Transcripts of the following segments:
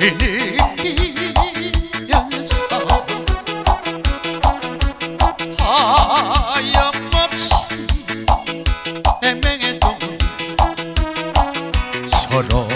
흘리면서 하염없이 애매해도 서로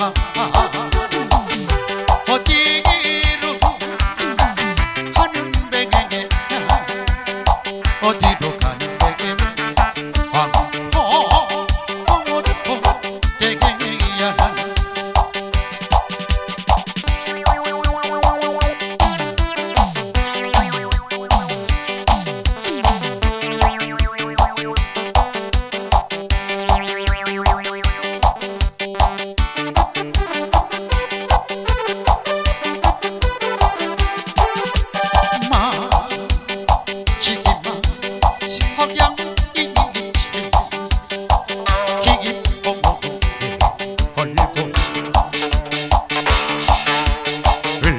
bras.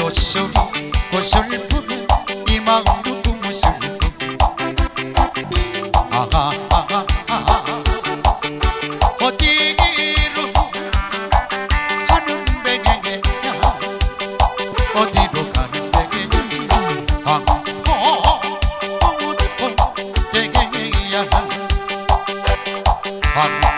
도쇼 고슬픔 이 마음도 무슬픔 아하 아하 아하 어디로 하는 베개냐 어디로 가는 베개냐 아 베개냐 아